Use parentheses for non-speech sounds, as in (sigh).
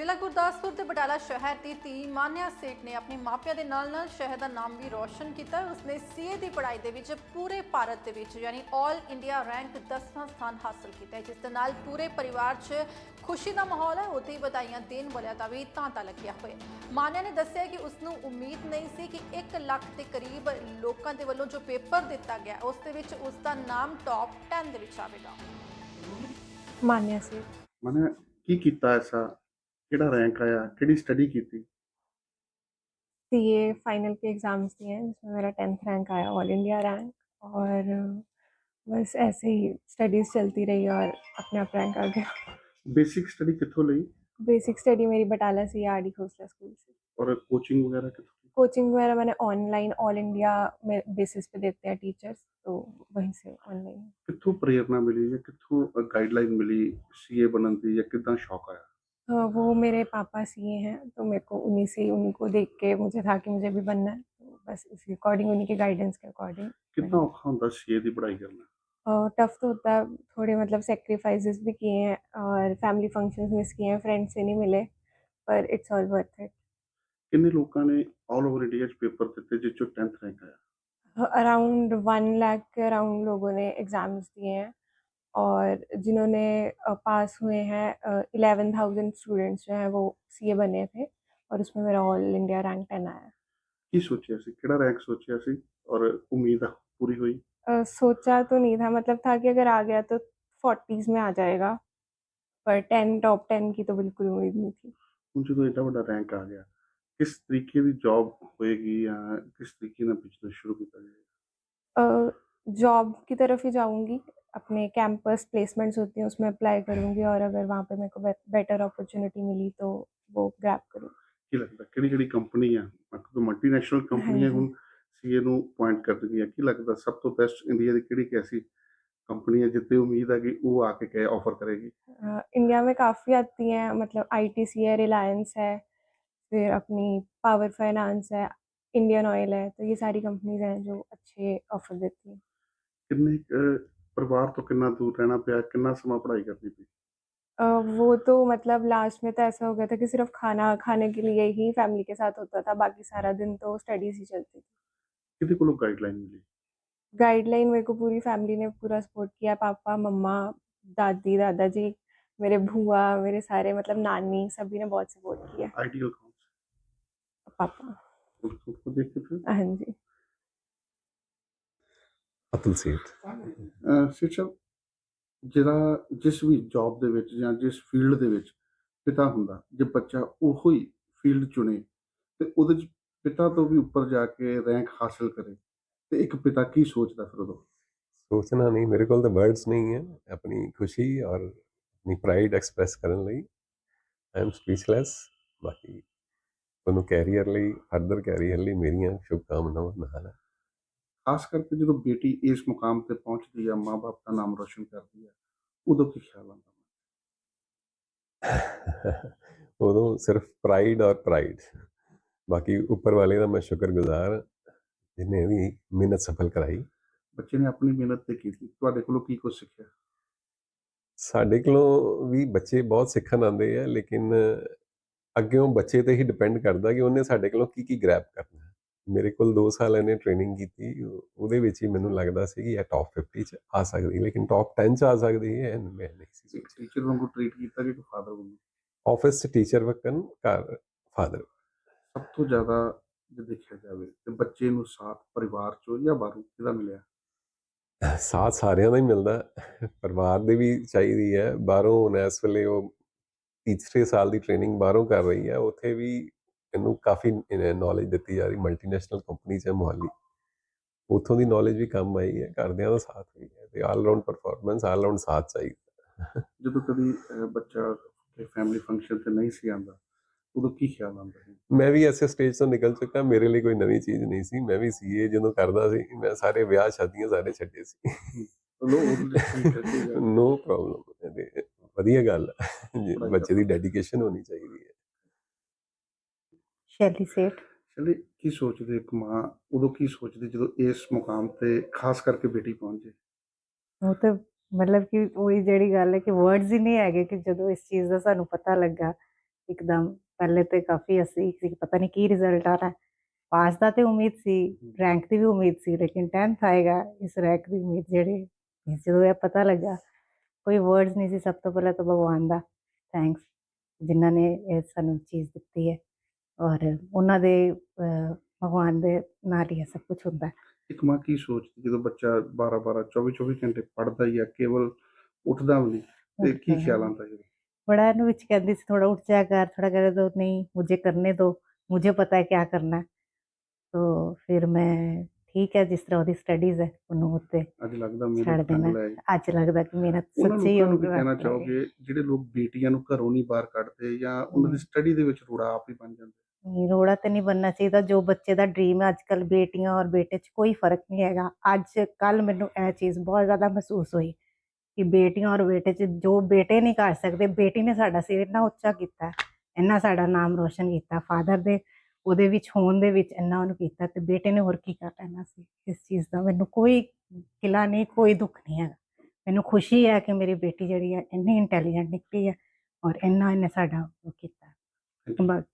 ਜ਼ਿਲ੍ਹਾ ਗੁਰਦਾਸਪੁਰ ਤੇ ਬਟਾਲਾ ਸ਼ਹਿਰ ਦੀ ਧੀ ਮਾਨਿਆ ਸੇਠ ਨੇ ਆਪਣੇ ਮਾਪਿਆਂ ਦੇ ਨਾਲ ਨਾਲ ਸ਼ਹਿਰ ਦਾ ਨਾਮ ਵੀ ਰੌਸ਼ਨ ਕੀਤਾ ਉਸਨੇ ਸੀਏ ਦੀ ਪੜ੍ਹਾਈ ਦੇ ਵਿੱਚ ਪੂਰੇ ਭਾਰਤ ਦੇ ਵਿੱਚ ਯਾਨੀ 올 ਇੰਡੀਆ ਰੈਂਕ 10ਵਾਂ ਸਥਾਨ ਹਾਸਲ ਕੀਤਾ ਜਿਸ ਦੇ ਨਾਲ ਪੂਰੇ ਪਰਿਵਾਰ 'ਚ ਖੁਸ਼ੀ ਦਾ ਮਾਹੌਲ ਹੈ ਉੱਥੇ ਹੀ ਦੇਣ ਵਾਲਿਆਂ ਦਾ ਵੀ ਤਾਂਤਾ ਲੱਗਿਆ ਹੋਇਆ ਮਾਨਿਆ ਨੇ ਦੱਸਿਆ ਕਿ ਉਸ ਨੂੰ ਉਮੀਦ ਨਹੀਂ ਸੀ ਕਿ 1 ਲੱਖ ਦੇ ਕਰੀਬ ਲੋਕਾਂ ਦੇ ਵੱਲੋਂ ਜੋ ਪੇਪਰ ਦਿੱਤਾ ਗਿਆ ਉਸ ਦੇ ਵਿੱਚ ਉਸ ਦਾ ਨਾਮ ਟੌਪ 10 ਦੇ ਵਿੱਚ ਆਵੇਗਾ। ਮਾਨਿਆ ਸੇਠ। ਮੈਨੇ ਕੀ ਕੀਤਾ ਐਸਾ ਕਿਹੜਾ ਰੈਂਕ ਆਇਆ ਕਿਹੜੀ ਸਟੱਡੀ ਕੀਤੀ सीए ਫਾਈਨਲ ਕੇ एग्ज़ाम्स ਸੀ ਹੈ ਜਿਸ ਵਿੱਚ ਮੇਰਾ 10th ਰੈਂਕ ਆਇਆ 올 ਇੰਡੀਆ ਰੈਂਕ ਔਰ ਬਸ ਐਸੇ ਹੀ ਸਟੱਡੀਜ਼ रही ਰਹੀ ਔਰ ਆਪਣਾ ਰੈਂਕ ਆ ਗਿਆ ਬੇਸਿਕ ਸਟੱਡੀ ਕਿੱਥੋਂ ਲਈ ਬੇਸਿਕ ਸਟੱਡੀ ਮੇਰੀ ਬਟਾਲਾ ਸੀ ਆਰਡੀ ਖੋਸਲਾ ਸਕੂਲ ਸੀ ਔਰ ਕੋਚਿੰਗ ਵਗੈਰਾ ਕਿੱਥੋਂ कोचिंग वगैरह मैंने ऑनलाइन ऑल इंडिया में बेसिस पे देते हैं टीचर्स तो वहीं से ऑनलाइन ਕਿੱਥੋਂ प्रेरणा मिली या ਕਿੱਥੋਂ गाइडलाइन मिली सीए बनने की या कितना शौक आया वो मेरे पापा सीए हैं तो मेरे को उन्हीं से उन्हीं को देख के मुझे था कि मुझे भी बनना है तो बस उसी अकॉर्डिंग उन्हीं के गाइडेंस के अकॉर्डिंग ਕਿੰਨਾ ਔਖਾ ਹੁੰਦਾ ਸੀਏ ਦੀ ਪੜ੍ਹਾਈ ਕਰਨਾ टफ तो होता है थोड़े मतलब सेक्रीफाइसेस भी किए हैं और फैमिली फंक्शंस मिस किए हैं फ्रेंड्स से नहीं मिले पर इट्स ऑल वर्थ इट ਕਿੰਨੇ ਲੋਕਾਂ ਨੇ ਆਲ ਓਵਰ ਇੰਡੀਆ ਚ पੇपर ਦਿੱਤੇ ਜਿਸ ਚੋਂ 10th रैंक आया अराउंड वन लाख के अराउंड लोगों ने एग्ज़ाम्स दिए हैं और जिन्होंने पास हुए हैं इलेवन थाउज़ेंड स्टूडेंट्स जो हैं वो सी ए बने थे और उसमें मेरा ऑल इंडिया रैंक टेन आया की सोचा सी केड़ा रैंक सोचा सी और उम्मीद पूरी हुई? आ, सोचा तो नहीं था मतलब था कि अगर आ गया तो फोर्टीज में आ जाएगा पर टेन टॉप टेन की तो बिल्कुल उम्मीद नहीं थी। मुझे तो इतना बड़ा रैंक आ गया। किस तरीके की जॉब होएगी या किस तरीके ना बिज़नेस शुरू किया जाएगा? जॉब की तरफ़ ही जाऊँगी। अपने कैंपस प्लेसमेंट्स होती हैं उसमें अप्लाई करूंगी और अगर वहाँ पे मेरे को बेटर अपॉर्चुनिटी मिली तो वो ग्रैब करूँगी ਕੀ ਲੱਗਦਾ ਕਿਹੜੀ ਕਿਹੜੀ ਕੰਪਨੀ ਆ ਕਿਉਂਕਿ ਮਲਟੀਨੈਸ਼ਨਲ ਕੰਪਨੀਆਂ ਹਾਂਜੀ। ਹੁਣ ਸੀਏ ਨੂੰ ਪੁਆਇੰਟ ਕਰਦੀਆਂ ਕੀ ਲੱਗਦਾ ਸਭ ਤੋਂ ਬੈਸਟ ਇੰਡੀਆ ਦੀ ਕਿਹੜੀ ਕੈਸੀ ਕੰਪਨੀ ਹੈ ਜਿੱਤੇ ਉਮੀਦ ਹੈ ਕਿ ਉਹ ਆ ਕੇ ਕਹੇ ਆਫਰ ਕਰੇਗੀ अ, इंडिया में काफ़ी आती हैं मतलब आईटीसी है रिलायंस है फिर अपनी पावर फाइनेंस है इंडियन ऑयल है तो ये सारी कंपनीज हैं जो अच्छे ऑफर देती हैं ਕਿੰਨੇ परिवार तो कितना दूर रहना पाया कितना समा पढ़ाई करनी पी वो तो मतलब लास्ट में तो ऐसा हो गया था कि सिर्फ़ खाना खाने के लिए ही फैमिली के साथ होता था बाकी सारा दिन तो स्टडीज़ ही चलती थी। कितने को गाइडलाइन मिली? गाइडलाइन मेरे को पूरी फैमिली ने पूरा सपोर्ट किया पापा मम्मा दादी दादाजी मेरे भुआ मेरे सारे मतलब नानी सभी ने बहुत सपोर्ट किया। आइडियल पापा। हाँ जी। ਅਤੁਲ ਸੇਠ ਸਿਰਫ ਜਿਹੜਾ ਜਿਸ ਵੀ ਜੌਬ ਦੇ ਵਿੱਚ ਜਾਂ ਜਿਸ ਫੀਲਡ ਦੇ ਵਿੱਚ ਪਿਤਾ ਹੁੰਦਾ ਜੇ ਬੱਚਾ ਉਹੋ ਹੀ ਫੀਲਡ ਚੁਣੇ ਤੇ ਉਹਦੇ ਚ ਪਿਤਾ ਤੋਂ ਵੀ ਉੱਪਰ ਜਾ ਕੇ ਰੈਂਕ ਹਾਸਲ ਕਰੇ ਤੇ ਇੱਕ ਪਿਤਾ ਕੀ ਸੋਚਦਾ ਫਿਰ ਉਦੋਂ ਸੋਚਣਾ ਨਹੀਂ ਮੇਰੇ ਕੋਲ ਤਾਂ ਵਰਡਸ ਨਹੀਂ ਹੈ ਆਪਣੀ ਖੁਸ਼ੀ ਔਰ ਆਪਣੀ ਪ੍ਰਾਈਡ ਐਕਸਪ੍ਰੈਸ ਕਰਨ ਲਈ। ਆਈ ਐਮ ਸਪੀਚਲੈਸ ਬਾਕੀ ਉਹਨੂੰ ਕੈਰੀਅਰ ਲਈ ਫਰਦਰ ਕੈਰੀਅਰ ਲਈ ਮੇਰੀਆਂ ਸ਼ੁਭ ਕਾਮਨਾਵਾਂ ਨਾਲ ਹੈ ਖਾਸ ਕਰਕੇ ਜਦੋਂ ਬੇਟੀ ਇਸ ਮੁਕਾਮ ਤੇ ਪਹੁੰਚਦੀ ਆ ਮਾਪੇ ਦਾ ਨਾਮ ਰੋਸ਼ਨ ਕਰਦੀ ਆ ਉਦੋਂ ਕੀ ਖਿਆਲ ਆਉਂਦਾ? (laughs) ਉਦੋਂ ਸਿਰਫ ਪ੍ਰਾਈਡ ਔਰ ਪ੍ਰਾਈਡ ਬਾਕੀ ਉੱਪਰ ਵਾਲੇ ਦਾ ਮੈਂ ਸ਼ੁਕਰਗੁਜ਼ਾਰ ਹਾਂ, ਜਿਹਨੇ ਵੀ ਮਿਹਨਤ ਸਫਲ ਕਰਾਈ। ਬੱਚੇ ਨੇ ਆਪਣੀ ਮਿਹਨਤ ਤੇ ਕੀਤੀ। ਤੁਹਾਡੇ ਕੋਲੋਂ ਕੀ ਕੁਝ ਸਿੱਖਿਆ? ਸਾਡੇ ਕੋਲੋਂ ਵੀ ਬੱਚੇ ਬਹੁਤ ਸਿੱਖਣ ਆਉਂਦੇ ਆ ਲੇਕਿਨ ਅੱਗਿਓਂ ਬੱਚੇ ਤੇ ਹੀ ਡਿਪੈਂਡ ਕਰਦਾ ਕਿ ਉਹਨੇ ਸਾਡੇ ਕੋਲੋਂ ਕੀ ਕੀ ਗ੍ਰੈਬ ਕਰਨਾ। ਹੈ ਮੇਰੇ ਕੋਲ 2 ਸਾਲ ਇਹਨੇ ਟ੍ਰੇਨਿੰਗ ਕੀਤੀ ਉਹ- ਉਹਦੇ ਵਿੱਚ ਹੀ ਮੈਨੂੰ ਲੱਗਦਾ ਸੀ ਕਿ ਇਹ ਟੌਪ 50 ਚ ਆ ਸਕਦੀ ਲੇਕਿਨ ਟੌਪ 10 ਚ ਆ ਸਕਦੀ ਹੈ ਮੈਂ ਨਹੀਂ ਸੀ ਟੀਚਰ ਵਾਂਗੂ ਟ੍ਰੀਟ ਕੀਤਾ ਕਿ ਫਾਦਰ ਵਾਂਗੂ? ਆਫਿਸ ਚ ਟੀਚਰ ਵਕਨ ਘਰ ਫਾਦਰ ਸਭ ਤੋਂ ਜ਼ਿਆਦਾ ਜੇ ਦੇਖਿਆ ਜਾਵੇ ਤੇ ਬੱਚੇ ਨੂੰ ਸਾਥ ਪਰਿਵਾਰ ਚੋਂ ਜਾਂ ਬਾਹਰੋਂ ਕਿਹਦਾ ਮਿਲਿਆ? ਸਾਥ ਸਾਰਿਆਂ ਦਾ ਹੀ ਮਿਲਦਾ। ਪਰਿਵਾਰ ਦੀ ਵੀ ਚਾਹੀਦੀ ਹੈ ਬਾਹਰੋਂ ਹੁਣ ਇਸ ਵੇਲੇ ਉਹ ਤੀਸਰੇ ਸਾਲ ਦੀ ਟ੍ਰੇਨਿੰਗ ਬਾਹਰੋਂ ਕਰ ਰਹੀ ਹੈ ਉੱਥੇ ਵੀ ਇਹਨੂੰ ਕਾਫੀ ਨੌਲੇਜ ਦਿੱਤੀ ਜਾ ਰਹੀ ਮਲਟੀਨੈਸ਼ਨਲ ਕੰਪਨੀ ਚ ਹੈ ਮੁਹਾਲੀ। ਉੱਥੋਂ ਦੀ ਨੌਲੇਜ ਵੀ ਕੰਮ ਆਈ ਹੈ ਘਰਦਿਆਂ ਦਾ ਸਾਥ ਵੀ ਹੈ ਤੇ all round performance all round ਸਾਥ ਚਾਹੀਦਾ। ਜਦੋਂ ਕਦੀ ਬੱਚਾ ਫੈਮਿਲੀ ਫੰਕਸ਼ਨ ਤੇ ਨਹੀਂ ਸੀ ਆਂਦਾ ਉਦੋਂ ਕੀ ਖਿਆਲ ਆਉਂਦਾ ਹੈ ਮੈਂ ਵੀ ਐਸੇ ਸਟੇਜ ਤੋਂ ਨਿਕਲ ਚੁੱਕਾ ਮੇਰੇ ਲਈ ਕੋਈ ਨਵੀਂ ਚੀਜ਼ ਨਹੀਂ ਸੀ। ਮੈਂ ਵੀ ਸੀਏ ਜਦੋਂ ਕਰਦਾ ਸੀ ਮੈਂ ਸਾਰੇ ਵਿਆਹ ਸ਼ਾਦੀਆਂ ਸਾਰੇ ਛੱਡੇ ਸੀ। ਨੋ ਪ੍ਰੋਬਲਮ (laughs) ਵਧੀਆ ਗੱਲ ਬੱਚੇ ਦੀ ਡੈਡੀਕੇਸ਼ਨ ਹੋਣੀ ਚਾਹੀਦੀ। ਸ਼ੈਲੀ ਸੇਠ? ਚਲੇ ਕੀ ਸੋਚਦੇ ਇੱਕ ਮਾਂ? ਉਦੋਂ ਕੀ ਸੋਚਦੀ ਜਦੋਂ ਇਸ ਮੁਕਾਮ ਤੇ ਖਾਸ ਕਰਕੇ ਬੇਟੀ ਪਹੁੰਚੇ ਉਹ ਤਾਂ ਮਤਲਬ ਕਿ ਉਹੀ ਜਿਹੜੀ ਗੱਲ ਹੈ ਕਿ ਵਰਡਸ ਹੀ ਨਹੀਂ ਹੈਗੇ ਕਿ ਜਦੋਂ ਇਸ ਚੀਜ਼ ਦਾ ਸਾਨੂੰ ਪਤਾ ਲੱਗਾ ਇੱਕਦਮ ਪਹਿਲੇ ਤੇ ਕਾਫੀ ਅਸੀਂ ਸੀ ਕਿ ਪਤਾ ਨਹੀਂ ਕੀ ਰਿਜ਼ਲਟ ਆ ਰਿਹਾ। ਪਾਸ ਦਾ ਤੇ ਉਮੀਦ ਸੀ ਰੈਂਕ ਦੀ ਵੀ ਉਮੀਦ ਸੀ ਲੇਕਿਨ 10th ਆਏਗਾ ਇਸ ਰੈਂਕ ਦੀ ਉਮੀਦ ਜਿਹੜੀ ਜਦੋਂ ਇਹ ਪਤਾ ਲੱਗਾ ਕੋਈ ਵਰਡਸ ਨਹੀਂ ਸੀ ਸਭ ਤੋਂ ਪਹਿਲਾਂ ਤਾਂ ਭਗਵਾਨ ਦਾ। ਥੈਂਕਸ ਜਿਨ੍ਹਾਂ ਨੇ ਇਹ ਸਾਨੂੰ ਚੀਜ਼ ਦਿੱਤੀ ਹੈ। ਔਰ ਉਹਨਾਂ ਦੇ ਭਗਵਾਨ ਦੇ ਨਾਲ ਹੀ ਇਹ ਸਭ ਕੁਝ ਹੁੰਦਾ ਹੈ। ਇੱਕ ਮਾਂ ਕੀ ਸੋਚਦੀ ਜਦੋਂ ਬੱਚਾ 12 12 24 24 ਘੰਟੇ ਪੜਦਾ ਹੀ ਆ ਕੇਵਲ ਉੱਠਦਾ ਵੀ ਨਹੀਂ ਤੇ ਕੀ ਖਿਆਲ ਆਉਂਦਾ ਜੀ बड़ा ਇਹਨੂੰ ਵਿੱਚ ਕਹਿੰਦੀ ਸੀ ਥੋੜਾ ਉੱਠ ਜਾਇਆ ਕਰ ਥੋੜਾ ਕਰ ਦੋ ਨਹੀਂ ਮੁਝੇ ਕਰਨੇ ਦੋ ਮੁਝੇ ਪਤਾ ਹੈ ਕਿਆ ਕਰਨਾ ਹੈ। ਤੋ ਫਿਰ ਮੈਂ ਠੀਕ ਹੈ ਜਿਸ ਤਰ੍ਹਾਂ ਉਹਦੀ ਸਟੱਡੀਜ਼ ਹੈ ਉਹਨੂੰ ਉੱਤੇ ਅੱਜ ਲੱਗਦਾ ਛੱਡ ਮੇਰੇ ਦੇਣਾ। ਨਾਲ ਹੈ ਅੱਜ ਲੱਗਦਾ ਕਿ ਮਿਹਨਤ ਉਹਨਾਂ ਸੱਚੀ ਲੋਕਾਂ ਨੂੰ ਵੀ ਕਹਿਣਾ ਚਾਹੋਗੇ ਜਿਹੜੇ ਲੋਕ ਬੇਟੀਆਂ ਨੂੰ ਘਰੋਂ ਨਹੀਂ ਬਾਹਰ ਕੱਢਦੇ ਜਾਂ ਉਹਨਾਂ ਦੀ ਹਮ। ਸਟੱਡੀ ਦੇ ਵਿੱਚ ਰੋੜਾ ਆਪ ਹੀ ਬਣ ਜਾਂਦਾ ਰੋੜਾ ਤੇ ਨਹੀਂ ਬਣਨਾ ਚਾਹੀਦਾ। ਜੋ ਬੱਚੇ ਦਾ ਡ੍ਰੀਮ ਹੈ ਅੱਜ ਕੱਲ ਬੇਟੀਆਂ ਔਰ ਬੇਟੇ 'ਚ ਕੋਈ ਫ਼ਰਕ ਨਹੀਂ ਹੈਗਾ। ਅੱਜ ਕੱਲ ਮੈਨੂੰ ਇਹ ਚੀਜ਼ ਬਹੁਤ ਜ਼ਿਆਦਾ ਮਹਿਸੂਸ ਹੋਈ ਕਿ ਬੇਟੀਆਂ ਔਰ ਬੇਟੇ 'ਚ ਜੋ ਬੇਟੇ ਨਹੀਂ ਕਰ ਸਕਦੇ ਬੇਟੀ ਨੇ ਸਾਡਾ ਸਿਰ ਇੰਨਾ ਉੱਚਾ ਕੀਤਾ ਇੰਨਾ ਸਾਡਾ ਨਾਮ ਰੋਸ਼ਨ ਕੀਤਾ ਫਾਦਰ ਦੇ ਉਹਦੇ ਵਿੱਚ ਹੋਣ ਦੇ ਵਿੱਚ ਇੰਨਾ ਉਹਨੂੰ ਕੀਤਾ ਤੇ ਬੇਟੇ ਨੇ ਹੋਰ ਕੀ ਕਰ ਲੈਣਾ ਸੀ? ਇਸ ਚੀਜ਼ ਦਾ ਮੈਨੂੰ ਕੋਈ ਗਿਲਾ ਨਹੀਂ ਕੋਈ ਦੁੱਖ ਨਹੀਂ ਹੈਗਾ। ਮੈਨੂੰ ਖੁਸ਼ੀ ਹੈ ਕਿ ਮੇਰੀ ਬੇਟੀ ਜਿਹੜੀ ਹੈ ਇੰਨੀ ਇੰਟੈਲੀਜੈਂਟ ਨਿਕਲੀ ਹੈ ਔਰ ਇੰਨਾ ਇਹਨੇ ਸਾਡਾ ਉਹ ਕੀਤਾ. ਬਸ